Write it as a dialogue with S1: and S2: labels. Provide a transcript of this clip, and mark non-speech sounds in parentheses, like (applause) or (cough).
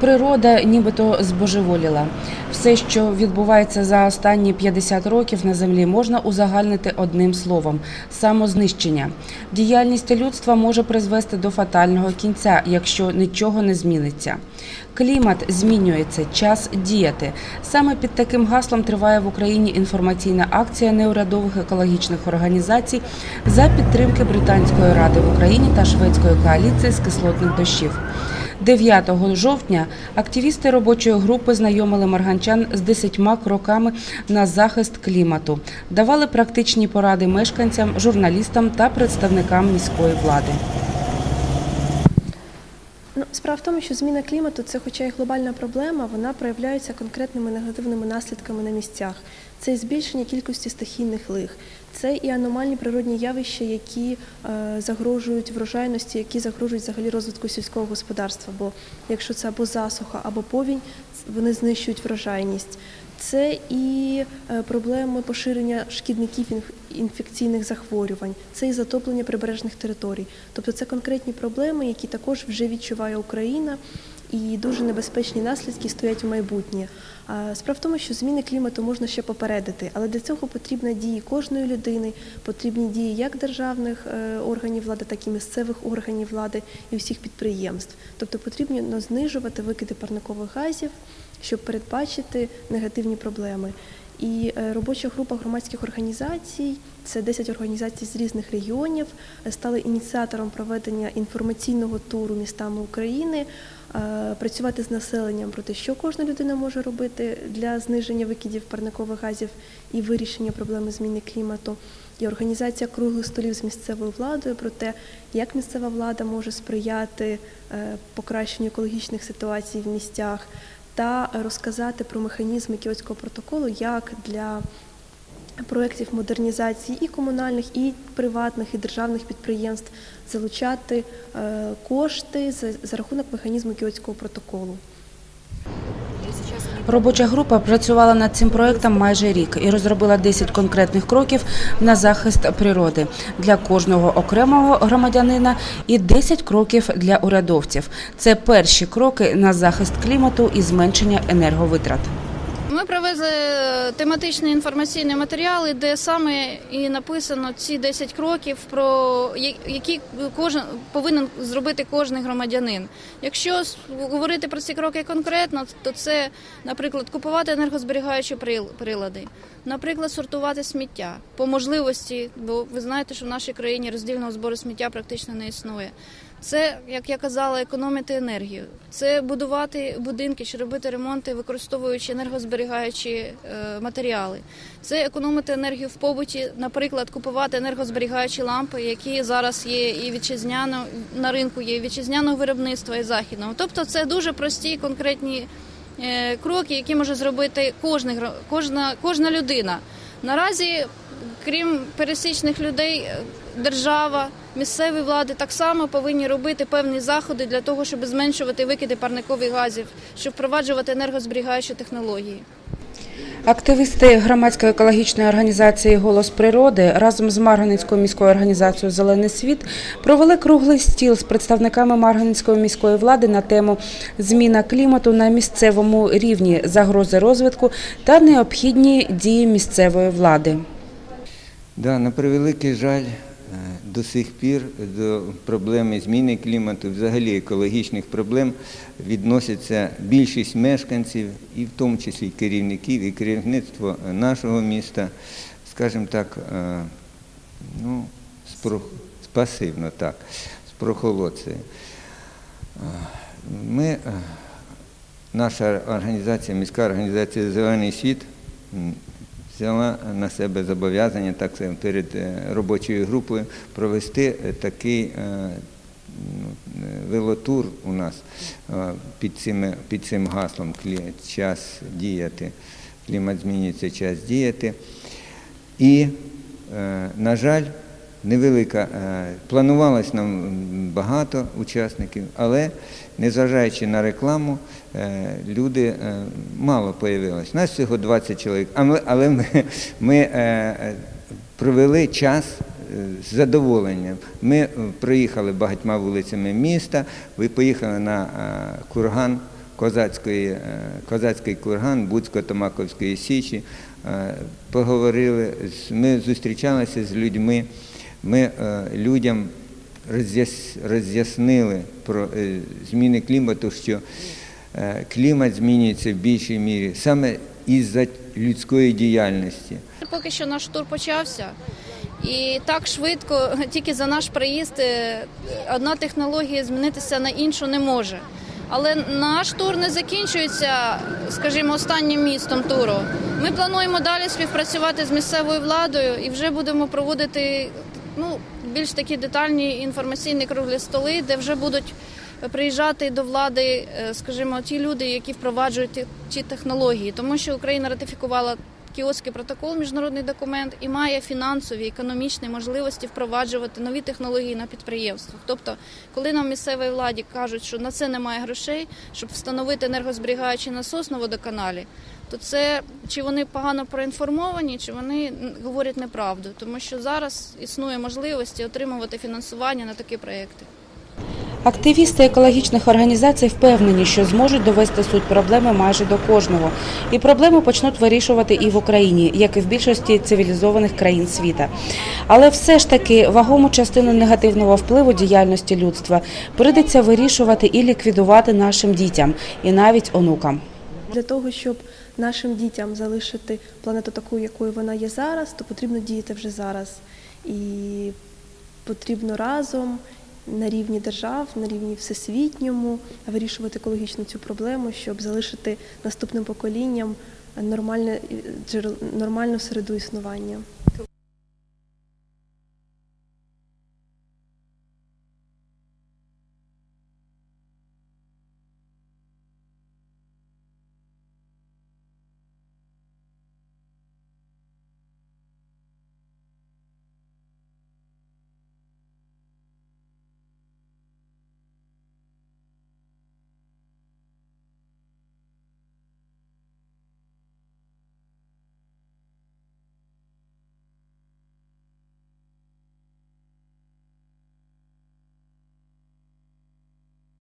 S1: Природа нібито збожеволіла. Все, що відбувається за останні 50 років на землі, можна узагальнити одним словом самознищення. Діяльність людства може призвести до фатального кінця, якщо нічого не зміниться. Клімат змінюється, час діяти. Саме під таким гаслом триває в Україні інформаційна акція неурядових екологічних організацій за підтримки Британської ради в Україні та шведської коаліції з кислотних дощів. 9 жовтня активісти робочої групи знайомили марганчан з 10 кроками на захист клімату, давали практичні поради мешканцям, журналістам та представникам міської влади.
S2: Ну, справа в тому, що зміна клімату це, хоча й глобальна проблема, вона проявляється конкретними негативними наслідками на місцях. Це і збільшення кількості стихійних лих, це і аномальні природні явища, які е, загрожують врожайності, які загрожують взагалі розвитку сільського господарства. Бо якщо це або засуха, або повінь, вони знищують врожайність. Це і е, проблеми поширення шкідників інфекційних захворювань, це і затоплення прибережних територій. Тобто це конкретні проблеми, які також вже відчуває Україна, і дуже небезпечні наслідки стоять у майбутнє. Справа в тому, що зміни клімату можна ще попередити, але для цього потрібна дії кожної людини, потрібні дії як державних е, органів влади, так і місцевих органів влади і всіх підприємств. Тобто потрібно знижувати викиди парникових газів, щоб передбачити негативні проблеми. І е, робоча група громадських організацій, це 10 організацій з різних регіонів, е, стали ініціатором проведення інформаційного туру містами України, е, працювати з населенням про те, що кожна людина може робити для зниження викидів парникових газів і вирішення проблеми зміни клімату. І організація круглих столів з місцевою владою про те, як місцева влада може сприяти покращенню екологічних ситуацій в містях та розказати про механізми Кіотського протоколу як для проєктів модернізації і комунальних, і приватних, і державних підприємств залучати е, кошти за, за рахунок механізму Кіотського протоколу.
S1: Робоча група працювала над цим проектом майже рік і розробила 10 конкретних кроків на захист природи для кожного окремого громадянина і 10 кроків для урядовців. Це перші кроки на захист клімату і зменшення енерговитрат.
S3: Ми привезли тематичні інформаційні матеріали, де саме і написано ці 10 кроків, про які кожен повинен зробити кожен громадянин. Якщо говорити про ці кроки конкретно, то це, наприклад, купувати енергозберігаючі прил- прилади, наприклад, сортувати сміття по можливості, бо ви знаєте, що в нашій країні роздільного збору сміття практично не існує. Це, як я казала, економити енергію. Це будувати будинки чи робити ремонти, використовуючи енергозберігаючі е, матеріали. Це економити енергію в побуті, наприклад, купувати енергозберігаючі лампи, які зараз є і вітчизняно на ринку, є і вітчизняного виробництва і західного. Тобто, це дуже прості конкретні е, кроки, які може зробити гро- кожна, кожна людина. Наразі, крім пересічних людей, держава, місцеві влади так само повинні робити певні заходи для того, щоб зменшувати викиди парникових газів, щоб впроваджувати енергозберігаючі технології.
S1: Активісти громадської екологічної організації Голос природи разом з Марганецькою міською організацією Зелений світ провели круглий стіл з представниками Марганецької міської влади на тему зміна клімату на місцевому рівні, загрози розвитку та необхідні дії місцевої влади.
S4: Да, на превеликий жаль, до сих пір до проблеми зміни клімату, взагалі екологічних проблем відносяться більшість мешканців, і в тому числі керівників, і керівництво нашого міста, скажімо так, е, ну, пасивно так, з прохолодцею. Е, Ми, е, наша організація, міська організація Зелений світ взяла на себе зобов'язання так перед е, робочою групою провести е, такий е, ну, велотур у нас під цим, під цим гаслом «Клі- час діяти, клімат змінюється, час діяти. І, на жаль, невелика, е, планувалось нам багато учасників, але незважаючи на рекламу, е, люди е, мало появилось. Нас всього 20 чоловік, але ми, ми провели час з задоволенням. Ми проїхали багатьма вулицями міста, ви поїхали на курган Козацької, Козацький курган Буцько-Томаковської Січі. Поговорили, ми зустрічалися з людьми, ми е, людям роз'яснили про е, зміни клімату, що е, клімат змінюється в більшій мірі саме із-за людської діяльності.
S3: Поки що наш тур почався. І так швидко, (laughs) тільки за наш приїзд, одна технологія змінитися на іншу не може. Але наш тур не закінчується, скажімо, останнім містом туру. Ми плануємо далі співпрацювати з місцевою владою і вже будемо проводити ну, більш такі детальні інформаційні круглі столи, де вже будуть приїжджати до влади, е, скажімо, ті люди, які впроваджують ті, ті технології, тому що Україна ратифікувала Кіотський протокол, міжнародний документ, і має фінансові економічні можливості впроваджувати нові технології на підприємствах. Тобто, коли нам місцевій владі кажуть, що на це немає грошей, щоб встановити енергозберігаючий насос на водоканалі, то це чи вони погано проінформовані, чи вони говорять неправду, тому що зараз існує можливості отримувати фінансування на такі проекти.
S1: Активісти екологічних організацій впевнені, що зможуть довести суть проблеми майже до кожного, і проблему почнуть вирішувати і в Україні, як і в більшості цивілізованих країн світа. Але все ж таки вагому частину негативного впливу діяльності людства прийдеться вирішувати і ліквідувати нашим дітям, і навіть онукам.
S2: Для того, щоб нашим дітям залишити планету такою, якою вона є зараз, то потрібно діяти вже зараз. І потрібно разом на рівні держав, на рівні всесвітньому вирішувати екологічну цю проблему, щоб залишити наступним поколінням нормальне нормальну середу існування.